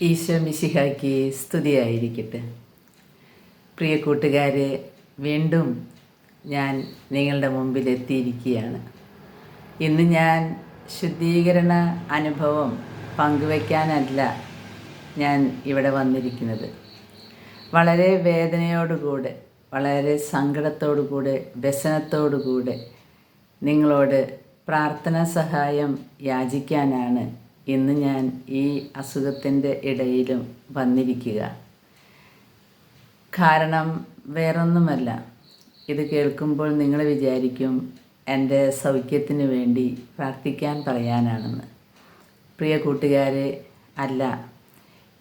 ഈശോ മിശിഹായ്ക്ക് സ്തുതിയായിരിക്കട്ടെ. പ്രിയ കൂട്ടുകാരെ വീണ്ടും ഞാൻ നിങ്ങളുടെ മുമ്പിൽ എത്തിയിരിക്കുകയാണ്. ഇന്ന് ഞാൻ ശുദ്ധീകരണ അനുഭവം പങ്കുവയ്ക്കാനല്ല ഞാൻ ഇവിടെ വന്നിരിക്കുന്നത്. വളരെ വേദനയോടുകൂടെ വളരെ സങ്കടത്തോടുകൂടെ വ്യസനത്തോടുകൂടെ നിങ്ങളോട് പ്രാർത്ഥനാ സഹായം യാചിക്കാനാണ് ഇന്ന് ഞാൻ ഈ അസുഖത്തിന്റെ ഇടയിലും വന്നിരിക്കുക. കാരണം വേറൊന്നുമല്ല. ഇത് കേൾക്കുമ്പോൾ നിങ്ങൾ വിചാരിക്കും എന്റെ സൗഖ്യത്തിന് വേണ്ടി പ്രാർത്ഥിക്കാൻ പറയാനാണെന്ന്. പ്രിയ കൂട്ടുകാരെ അല്ല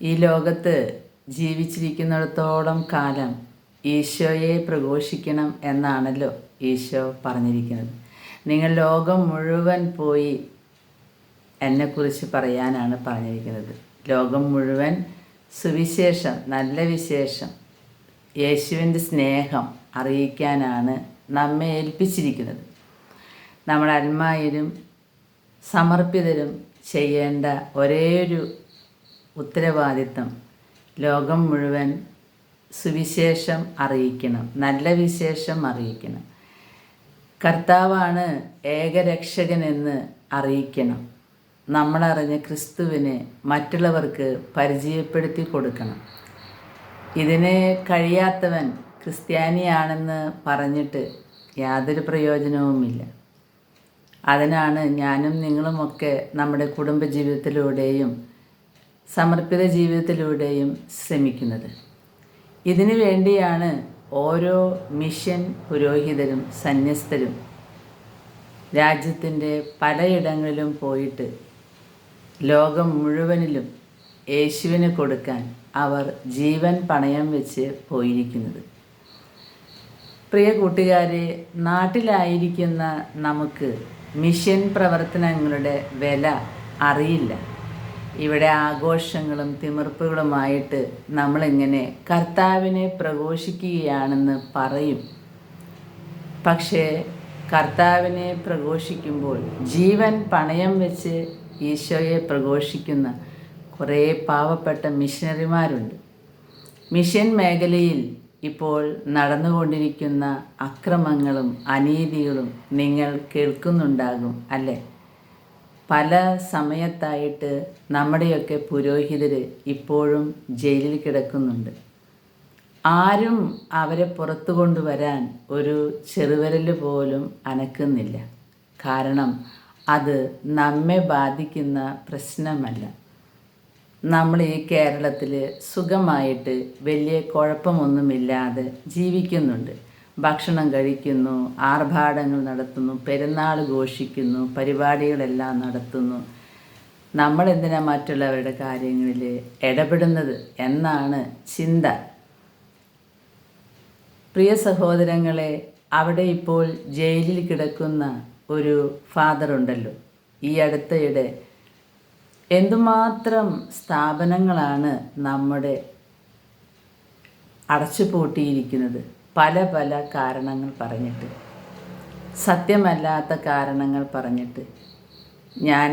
ഈ ലോകത്ത് ജീവിച്ചിരിക്കുന്നിടത്തോളം കാലം ഈശോയെ പ്രഘോഷിക്കണം എന്നാണല്ലോ ഈശോ പറഞ്ഞിരിക്കുന്നത്. നിങ്ങൾ ലോകം മുഴുവൻ പോയി എന്നെക്കുറിച്ച് പറയാനാണ് പറഞ്ഞിരിക്കുന്നത്. ലോകം മുഴുവൻ സുവിശേഷം നല്ല വിശേഷം യേശുവിന്റെ സ്നേഹം അറിയിക്കാനാണ് നമ്മെ ഏൽപ്പിച്ചിരിക്കുന്നത്. നമ്മൾ അന്മാരും സമർപ്പിതരും ചെയ്യേണ്ട ഒരേയൊരു ഉത്തരവാദിത്തം ലോകം മുഴുവൻ സുവിശേഷം അറിയിക്കണം നല്ല വിശേഷം അറിയിക്കണം. കർത്താവാണ് ഏകരക്ഷകനെന്ന് അറിയിക്കണം. നമ്മളറിഞ്ഞ ക്രിസ്തുവിനെ മറ്റുള്ളവർക്ക് പരിചയപ്പെടുത്തി കൊടുക്കണം. ഇതിന് കഴിയാത്തവൻ ക്രിസ്ത്യാനിയാണെന്ന് പറഞ്ഞിട്ട് യാതൊരു പ്രയോജനവുമില്ല. അതിനാണ് ഞാനും നിങ്ങളുമൊക്കെ നമ്മുടെ കുടുംബ ജീവിതത്തിലൂടെയും സമർപ്പിത ജീവിതത്തിലൂടെയും ശ്രമിക്കുന്നത്. ഇതിനു വേണ്ടിയാണ് ഓരോ മിഷൻ പുരോഹിതരും സന്യസ്തരും രാജ്യത്തിന്റെ പലയിടങ്ങളിലും പോയിട്ട് ലോകം മുഴുവനിലും യേശുവിന് കൊടുക്കാൻ അവർ ജീവൻ പണയം വെച്ച് പോയിരിക്കുന്നത്. പ്രിയ കൂട്ടുകാരെ നാട്ടിലായിരിക്കുന്ന നമുക്ക് മിഷൻ പ്രവർത്തനങ്ങളുടെ വില അറിയില്ല. ഇവിടെ ആഘോഷങ്ങളും തിമിർപ്പുകളുമായിട്ട് നമ്മളിങ്ങനെ കർത്താവിനെ പ്രഘോഷിക്കുകയാണെന്ന് പറയും. പക്ഷേ കർത്താവിനെ പ്രഘോഷിക്കുമ്പോൾ ജീവൻ പണയം വെച്ച് ഈശോയെ പ്രഘോഷിക്കുന്ന കുറേ പാവപ്പെട്ട മിഷനറിമാരുണ്ട്. മിഷൻ മേഖലയിൽ ഇപ്പോൾ നടന്നുകൊണ്ടിരിക്കുന്ന അക്രമങ്ങളും അനീതികളും നിങ്ങൾ കേൾക്കുന്നുണ്ടാകും അല്ലേ? പല സമയത്തായിട്ട് നമ്മുടെയൊക്കെ പുരോഹിതർ ഇപ്പോഴും ജയിലിൽ കിടക്കുന്നുണ്ട്. ആരും അവരെ പുറത്തു കൊണ്ടുവരാൻ ഒരു ചെറുവിരൽ പോലും അനക്കുന്നില്ല. കാരണം അത് നമ്മെ ബാധിക്കുന്ന പ്രശ്നമല്ല. നമ്മൾ ഈ കേരളത്തിൽ സുഖമായിട്ട് വലിയ കുഴപ്പമൊന്നുമില്ലാതെ ജീവിക്കുന്നുണ്ട്. ഭക്ഷണം കഴിക്കുന്നു ആർഭാടങ്ങൾ നടത്തുന്നു പെരുന്നാൾ ഘോഷിക്കുന്നു പരിപാടികളെല്ലാം നടത്തുന്നു. നമ്മളെന്തിനാ മറ്റുള്ളവരുടെ കാര്യങ്ങളിൽ ഇടപെടുന്നത് എന്നാണ് ചിന്ത. പ്രിയ സഹോദരങ്ങളെ അവിടെ ഇപ്പോൾ ജയിലിൽ കിടക്കുന്ന ഒരു ഫാദർ ഉണ്ടല്ലോ. ഈ അടുത്തയിടെ എന്തുമാത്രം സ്ഥാപനങ്ങളാണ് നമ്മുടെ അടച്ചുപൂട്ടിയിരിക്കുന്നത്? പല പല കാരണങ്ങൾ പറഞ്ഞിട്ട്. സത്യമല്ലാത്ത കാരണങ്ങൾ പറഞ്ഞിട്ട്. ഞാൻ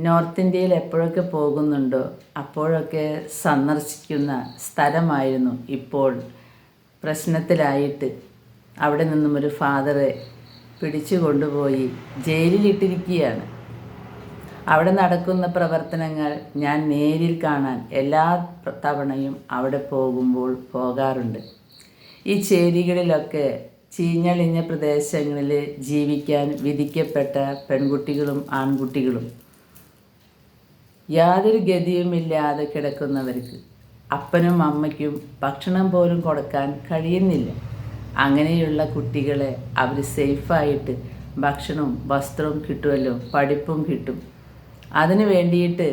നോർത്ത് ഇന്ത്യയിൽ എപ്പോഴൊക്കെ പോകുന്നുണ്ടോ അപ്പോഴൊക്കെ സന്ദർശിക്കുന്ന സ്ഥലമായിരുന്നു ഇപ്പോൾ പ്രശ്നത്തിലായിട്ട്. അവിടെ നിന്നും ഒരു ഫാദറെ പിടിച്ചു കൊണ്ടുപോയി ജയിലിലിട്ടിരിക്കുകയാണ്. അവിടെ നടക്കുന്ന പ്രവർത്തനങ്ങൾ ഞാൻ നേരിൽ കാണാൻ എല്ലാ തവണയും അവിടെ പോകുമ്പോൾ പോകാറുണ്ട്. ഈ ചേരികളിലൊക്കെ ചീഞ്ഞളിഞ്ഞ പ്രദേശങ്ങളിൽ ജീവിക്കാൻ വിധിക്കപ്പെട്ട പെൺകുട്ടികളും ആൺകുട്ടികളും യാതൊരു ഗതിയുമില്ലാതെ കിടക്കുന്നവർക്ക് അപ്പനും അമ്മയ്ക്കും ഭക്ഷണം പോലും കൊടുക്കാൻ കഴിയുന്നില്ല. അങ്ങനെയുള്ള കുട്ടികളെ അവർ സേഫായിട്ട് ഭക്ഷണവും വസ്ത്രവും കിട്ടുമല്ലോ പഠിപ്പും കിട്ടും. അതിനു വേണ്ടിയിട്ട്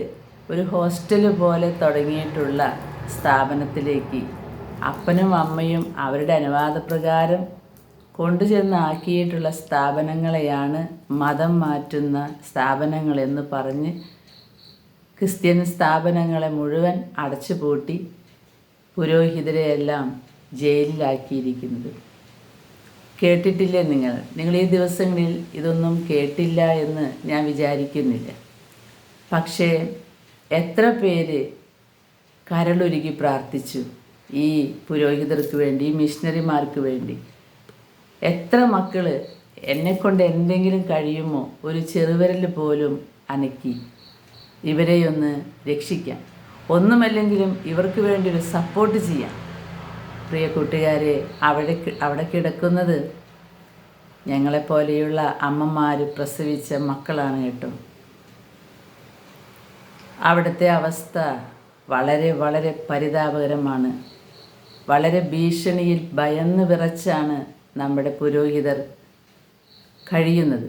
ഒരു ഹോസ്റ്റൽ പോലെ തുടങ്ങിയിട്ടുള്ള സ്ഥാപനത്തിലേക്ക് അപ്പനും അമ്മയും അവരുടെ അനുവാദപ്രകാരം കൊണ്ടുചെന്നാക്കിയിട്ടുള്ള സ്ഥാപനങ്ങളെയാണ് മതം മാറ്റുന്ന സ്ഥാപനങ്ങളെന്ന് പറഞ്ഞ് ക്രിസ്ത്യൻ സ്ഥാപനങ്ങളെ മുഴുവൻ അടച്ചുപൂട്ടി പുരോഹിതരെയെല്ലാം ജയിലിലാക്കിയിരിക്കുന്നത്. കേട്ടിട്ടില്ലേ നിങ്ങൾ? നിങ്ങൾ ഈ ദിവസങ്ങളിൽ ഇതൊന്നും കേട്ടില്ല എന്ന് ഞാൻ വിചാരിക്കുന്നില്ല. പക്ഷേ എത്ര പേര് കരളൊരുക്കി പ്രാർത്ഥിച്ചു ഈ പുരോഹിതർക്ക് വേണ്ടി ഈ മിഷണറിമാർക്ക് വേണ്ടി? എത്ര മക്കൾ എന്നെക്കൊണ്ട് എന്തെങ്കിലും കഴിയുമോ ഒരു ചെറുവിരൽ പോലും അനക്കി. ഇവരെയൊന്ന് രക്ഷിക്കാം. ഒന്നുമല്ലെങ്കിലും ഇവർക്ക് വേണ്ടി ഒരു സപ്പോർട്ട് ചെയ്യാം. പ്രിയ കൂട്ടുകാരെ അവിടെ അവിടെ കിടക്കുന്നത് ഞങ്ങളെപ്പോലെയുള്ള അമ്മമാർ പ്രസവിച്ച മക്കളാണ് കേട്ടോ. അവിടുത്തെ അവസ്ഥ വളരെ വളരെ പരിതാപകരമാണ്. വളരെ ഭീഷണിയിൽ ഭയന്ന് വിറച്ചാണ് നമ്മുടെ പുരോഹിതർ കഴിയുന്നത്.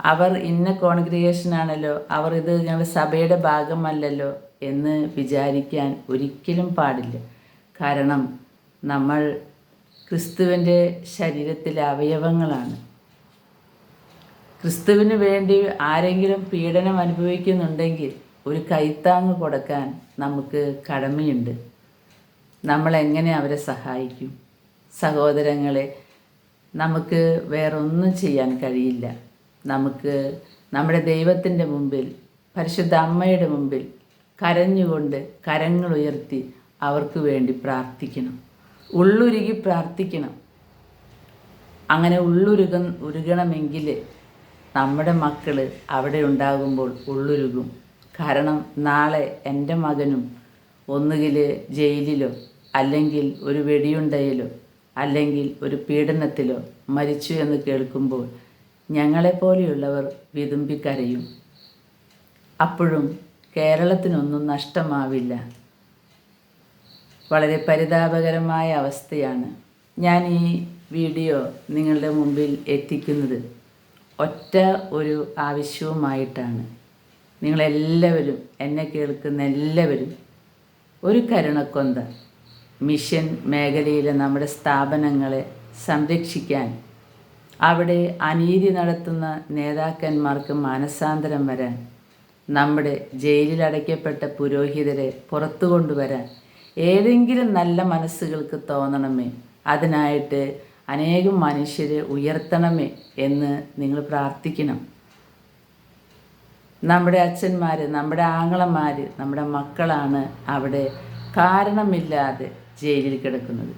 അവർ ഇന്ന കോൺഗ്രിഗേഷനാണല്ലോ അവർ ഇത് ഞങ്ങളുടെ സഭയുടെ ഭാഗമല്ലല്ലോ എന്ന് വിചാരിക്കാൻ ഒരിക്കലും പാടില്ല. കാരണം നമ്മൾ ക്രിസ്തുവിന്റെ ശരീരത്തിലെ അവയവങ്ങളാണ്. ക്രിസ്തുവിന് വേണ്ടി ആരെങ്കിലും പീഡനം അനുഭവിക്കുന്നുണ്ടെങ്കിൽ ഒരു കൈത്താങ് കൊടുക്കാൻ നമുക്ക് കടമയുണ്ട്. നമ്മൾ എങ്ങനെ അവരെ സഹായിക്കും? സഹോദരങ്ങളെ നമുക്ക് വേറൊന്നും ചെയ്യാൻ കഴിയില്ല. നമുക്ക് നമ്മുടെ ദൈവത്തിന്റെ മുമ്പിൽ പരിശുദ്ധ അമ്മയുടെ മുമ്പിൽ കരഞ്ഞുകൊണ്ട് കരങ്ങൾ ഉയർത്തി അവർക്ക് വേണ്ടി പ്രാർത്ഥിക്കണം. ഉള്ളുരുകി പ്രാർത്ഥിക്കണം. അങ്ങനെ ഉള്ളുരുക ഉരുകണമെങ്കിൽ നമ്മുടെ മക്കൾ അവിടെ ഉണ്ടാകുമ്പോൾ ഉള്ളുരുകും. കാരണം നാളെ എന്റെ മകനും ഒന്നുകിൽ ജയിലിലോ അല്ലെങ്കിൽ ഒരു വെടിയുണ്ടയിലോ അല്ലെങ്കിൽ ഒരു പീഡനത്തിലോ മരിച്ചു എന്ന് കേൾക്കുമ്പോൾ ഞങ്ങളെപ്പോലെയുള്ളവർ വിതുമ്പിക്കരയും. അപ്പോഴും കേരളത്തിനൊന്നും നഷ്ടമാവില്ല. വളരെ പരിതാപകരമായ അവസ്ഥയാണ്. ഞാൻ ഈ വീഡിയോ നിങ്ങളുടെ മുമ്പിൽ എത്തിക്കുന്നത് ഒറ്റ ഒരു ആവശ്യവുമായിട്ടാണ്. നിങ്ങളെല്ലാവരും എന്നെ കേൾക്കുന്ന എല്ലാവരും ഒരു കരുണക്കൊന്ത മിഷൻ മേഖലയിലെ നമ്മുടെ സ്ഥാപനങ്ങളെ സംരക്ഷിക്കാൻ അവിടെ അനീതി നടത്തുന്ന നേതാക്കന്മാർക്ക് മാനസാന്തരം വരാൻ നമ്മുടെ ജയിലിൽ അടയ്ക്കപ്പെട്ട പുരോഹിതരെ പുറത്തു കൊണ്ടുവരാൻ ഏതെങ്കിലും നല്ല മനസ്സുകൾക്ക് തോന്നണമേ. അതിനായിട്ട് അനേകം മനുഷ്യരെ ഉയർത്തണമേ എന്ന് നിങ്ങൾ പ്രാർത്ഥിക്കണം. നമ്മുടെ അച്ഛന്മാർ നമ്മുടെ ആങ്ങളമാർ നമ്മുടെ മക്കളാണ് അവിടെ കാരണമില്ലാതെ ജയിലിൽ കിടക്കുന്നത്.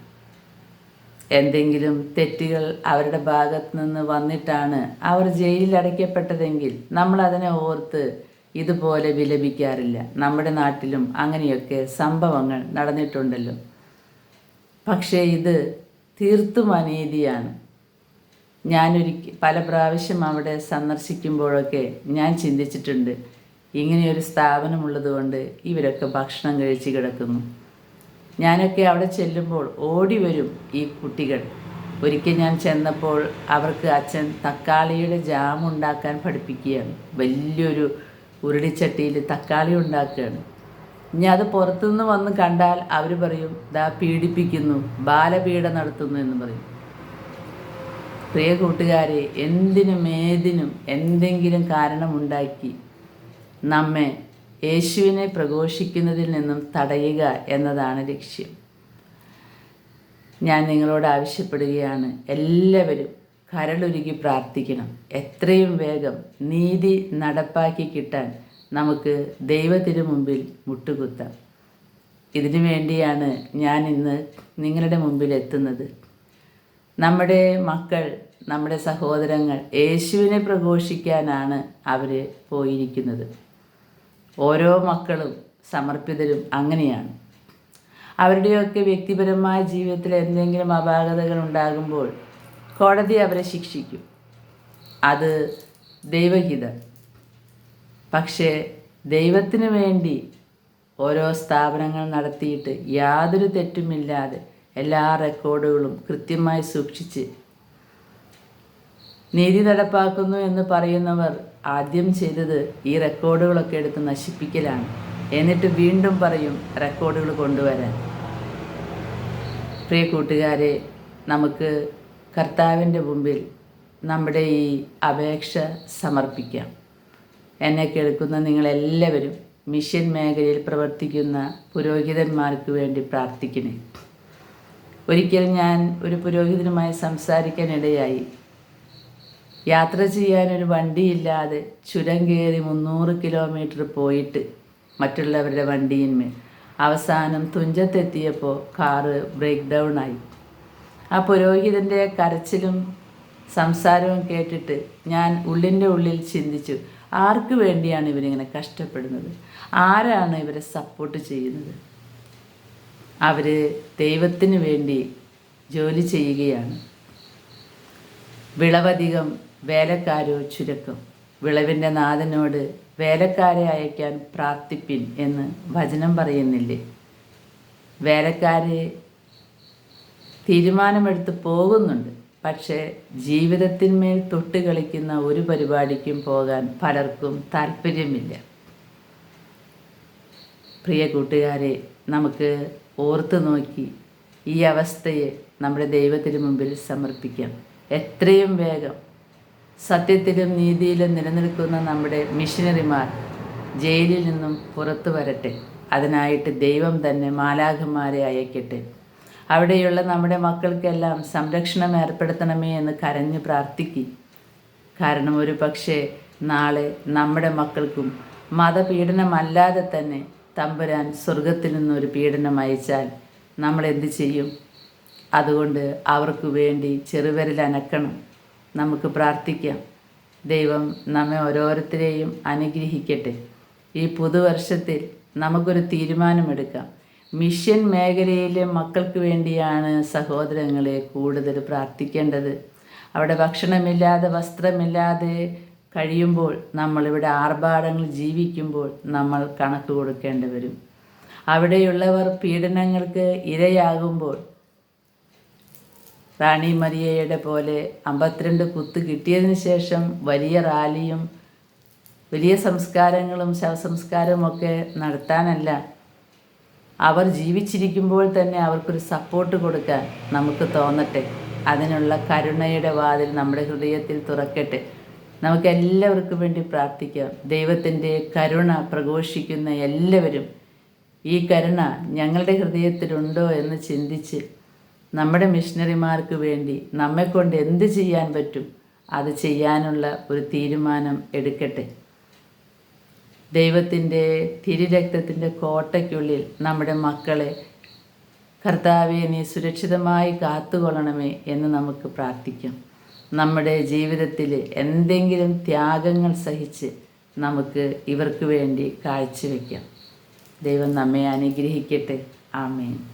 എന്തെങ്കിലും തെറ്റുകൾ അവരുടെ ഭാഗത്ത് നിന്ന് വന്നിട്ടാണ് അവർ ജയിലിൽ അടയ്ക്കപ്പെട്ടതെങ്കിൽ നമ്മൾ അതിനെ ഓർത്ത് ഇതുപോലെ വിലപിക്കാറില്ല. നമ്മുടെ നാട്ടിലും അങ്ങനെയൊക്കെ സംഭവങ്ങൾ നടന്നിട്ടുണ്ടല്ലോ. പക്ഷേ ഇത് തീർത്തും അനീതിയാണ്. ഞാനൊരിക്ക പല പ്രാവശ്യം അവിടെ സന്ദർശിക്കുമ്പോഴൊക്കെ ഞാൻ ചിന്തിച്ചിട്ടുണ്ട് ഇങ്ങനെയൊരു സ്ഥാപനമുള്ളത് കൊണ്ട് ഇവരൊക്കെ ഭക്ഷണം കഴിച്ച് കിടക്കുന്നു. ഞാനൊക്കെ അവിടെ ചെല്ലുമ്പോൾ ഓടി വരും ഈ കുട്ടികൾ. ഒരിക്കൽ ഞാൻ ചെന്നപ്പോൾ അവർക്ക് അച്ഛൻ തക്കാളിയുടെ ജാം ഉണ്ടാക്കാൻ പഠിപ്പിക്കുകയാണ്. വലിയൊരു ഉരുളിച്ചട്ടിയിൽ തക്കാളി ഉണ്ടാക്കുകയാണ്. ഇനി അത് പുറത്തുനിന്ന് വന്ന് കണ്ടാൽ അവർ പറയും ദാ പീഡിപ്പിക്കുന്നു ബാലപീഡ നടത്തുന്നു എന്ന് പറയും. പ്രിയ കൂട്ടുകാരെ എന്തിനും ഏതിനും എന്തെങ്കിലും കാരണമുണ്ടാക്കി നമ്മെ യേശുവിനെ പ്രഘോഷിക്കുന്നതിൽ നിന്നും തടയുക എന്നതാണ് ലക്ഷ്യം. ഞാൻ നിങ്ങളോട് ആവശ്യപ്പെടുകയാണ്. എല്ലാവരും കരളൊരുക്കി പ്രാർത്ഥിക്കണം. എത്രയും വേഗം നീതി നടപ്പാക്കി കിട്ടാൻ നമുക്ക് ദൈവത്തിന് മുമ്പിൽ മുട്ടുകുത്താം. ഇതിനു വേണ്ടിയാണ് ഞാൻ ഇന്ന് നിങ്ങളുടെ മുമ്പിൽ എത്തുന്നത്. നമ്മുടെ മക്കൾ നമ്മുടെ സഹോദരങ്ങൾ യേശുവിനെ പ്രഘോഷിക്കാനാണ് അവർ പോയിരിക്കുന്നത്. ഓരോ മക്കളും സമർപ്പിതരും അങ്ങനെയാണ്. അവരുടെയൊക്കെ വ്യക്തിപരമായ ജീവിതത്തിൽ എന്തെങ്കിലും അപാകതകൾ ഉണ്ടാകുമ്പോൾ കോടതി അവരെ ശിക്ഷിക്കും. അത് ദൈവഹിതം. പക്ഷേ ദൈവത്തിന് വേണ്ടി ഓരോ സ്ഥാപനങ്ങൾ നടത്തിയിട്ട് യാതൊരു തെറ്റുമില്ലാതെ എല്ലാ റെക്കോർഡുകളും കൃത്യമായി സൂക്ഷിച്ച് നീതി നടപ്പാക്കുന്നു എന്ന് പറയുന്നവർ ആദ്യം ചെയ്തത് ഈ റെക്കോർഡുകളൊക്കെ എടുത്ത് നശിപ്പിക്കലാണ്. എന്നിട്ട് വീണ്ടും പറയും റെക്കോർഡുകൾ കൊണ്ടുവരാൻ. പ്രിയ കൂട്ടുകാരെ നമുക്ക് കർത്താവിന്റെ മുമ്പിൽ നമ്മുടെ ഈ അപേക്ഷ സമർപ്പിക്കാം. എന്നെ കേൾക്കുന്ന നിങ്ങളെല്ലാവരും മിഷൻ മേഖലയിൽ പ്രവർത്തിക്കുന്ന പുരോഹിതന്മാർക്ക് വേണ്ടി പ്രാർത്ഥിക്കണേ. ഒരിക്കൽ ഞാൻ ഒരു പുരോഹിതനുമായി സംസാരിക്കാനിടയായി. യാത്ര ചെയ്യാനൊരു വണ്ടിയില്ലാതെ ചുരം കയറി മുന്നൂറ് കിലോമീറ്റർ പോയിട്ട് മറ്റുള്ളവരുടെ വണ്ടിയിന്മേൽ അവസാനം തുഞ്ചത്തെത്തിയപ്പോൾ കാറ് ബ്രേക്ക് ഡൗൺ ആയി. ആ പുരോഹിതന്റെ കരച്ചിലും സംസാരവും കേട്ടിട്ട് ഞാൻ ഉള്ളിന്റെ ഉള്ളിൽ ചിന്തിച്ചു ആർക്ക് വേണ്ടിയാണ് ഇവരിങ്ങനെ കഷ്ടപ്പെടുന്നത്? ആരാണ് ഇവരെ സപ്പോർട്ട് ചെയ്യുന്നത്? അവർ ദൈവത്തിന് വേണ്ടി ജോലി ചെയ്യുകയാണ്. വിളവധികം വേലക്കാരോ ചുരുക്കം. വിളവിന്റെ നാഥനോട് വേലക്കാരെ അയക്കാൻ പ്രാർത്ഥിപ്പിൻ എന്ന് വചനം പറയുന്നില്ലേ? വേലക്കാരെ തീരുമാനമെടുത്ത് പോകുന്നുണ്ട്. പക്ഷേ ജീവിതത്തിന്മേൽ തൊട്ട് കളിക്കുന്ന ഒരു പരിപാടിക്കും പോകാൻ പലർക്കും താല്പര്യമില്ല പ്രിയ കൂട്ടുകാരെ നമുക്ക് ഓർത്ത് നോക്കി ഈ അവസ്ഥയെ നമ്മുടെ ദൈവത്തിന് മുമ്പിൽ സമർപ്പിക്കാം. എത്രയും വേഗം. സത്യത്തിലും നീതിയിലും നിലനിൽക്കുന്ന നമ്മുടെ മിഷനറിമാർ ജയിലിൽ നിന്നും പുറത്തു വരട്ടെ. അതിനായിട്ട് ദൈവം തന്നെ മാലാഖന്മാരെ അയക്കട്ടെ. അവിടെയുള്ള നമ്മുടെ മക്കൾക്കെല്ലാം സംരക്ഷണം ഏർപ്പെടുത്തണമേ എന്ന് കരഞ്ഞ് പ്രാർത്ഥിക്കും. കാരണം ഒരു പക്ഷേ നാളെ നമ്മുടെ മക്കൾക്കും മതപീഡനമല്ലാതെ തന്നെ തമ്പുരാൻ സ്വർഗത്തിൽ നിന്നൊരു പീഡനം അയച്ചാൽ നമ്മൾ എന്ത് ചെയ്യും? അതുകൊണ്ട് അവർക്ക് വേണ്ടി ചെറുവരിൽ അനക്കണം. നമുക്ക് പ്രാർത്ഥിക്കാം. ദൈവം നമ്മെ ഓരോരുത്തരെയും അനുഗ്രഹിക്കട്ടെ. ഈ പുതുവർഷത്തിൽ നമുക്കൊരു തീരുമാനമെടുക്കാം. മിഷൻ മേഖലയിലെ മക്കൾക്ക് വേണ്ടിയാണ് സഹോദരങ്ങളെ കൂടുതൽ പ്രാർത്ഥിക്കേണ്ടത്. അവിടെ ഭക്ഷണമില്ലാതെ വസ്ത്രമില്ലാതെ കഴിയുമ്പോൾ നമ്മളിവിടെ ആർഭാടങ്ങൾ ജീവിക്കുമ്പോൾ നമ്മൾ കണക്ക് കൊടുക്കേണ്ടി വരും. അവിടെയുള്ളവർ പീഡനങ്ങൾക്ക് ഇരയാകുമ്പോൾ റാണി മരിയയുടെ പോലെ അമ്പത്തിരണ്ട് കുത്ത് കിട്ടിയതിന് ശേഷം വലിയ റാലിയും വലിയ സംസ്കാരങ്ങളും ശവസംസ്കാരവും ഒക്കെ നടത്താനല്ല അവർ ജീവിച്ചിരിക്കുമ്പോൾ തന്നെ അവർക്കൊരു സപ്പോർട്ട് കൊടുക്കാൻ നമുക്ക് തോന്നട്ടെ. അതിനുള്ള കരുണയുടെ വാതിൽ നമ്മുടെ ഹൃദയത്തിൽ തുറക്കട്ടെ. നമുക്ക് എല്ലാവർക്കും വേണ്ടി പ്രാർത്ഥിക്കാം. ദൈവത്തിന്റെ കരുണ പ്രഘോഷിക്കുന്ന എല്ലാവരും ഈ കരുണ ഞങ്ങളുടെ ഹൃദയത്തിലുണ്ടോ എന്ന് ചിന്തിച്ച് നമ്മുടെ മിഷനറിമാർക്ക് വേണ്ടി നമ്മെക്കൊണ്ട് എന്ത് ചെയ്യാൻ പറ്റും അത് ചെയ്യാനുള്ള ഒരു തീരുമാനം എടുക്കട്ടെ. ദൈവത്തിന്റെ തിരുരക്തത്തിന്റെ കോട്ടയ്ക്കുള്ളിൽ നമ്മുടെ മക്കളെ കർത്താവെ നീ സുരക്ഷിതമായി കാത്തുകൊള്ളണമേ എന്ന് നമുക്ക് പ്രാർത്ഥിക്കാം. നമ്മുടെ ജീവിതത്തിൽ എന്തെങ്കിലും ത്യാഗങ്ങൾ സഹിച്ച് നമുക്ക് ഇവർക്ക് വേണ്ടി കാഴ്ചവെക്കാം. ദൈവം നമ്മെ അനുഗ്രഹിക്കട്ടെ. ആമേൻ.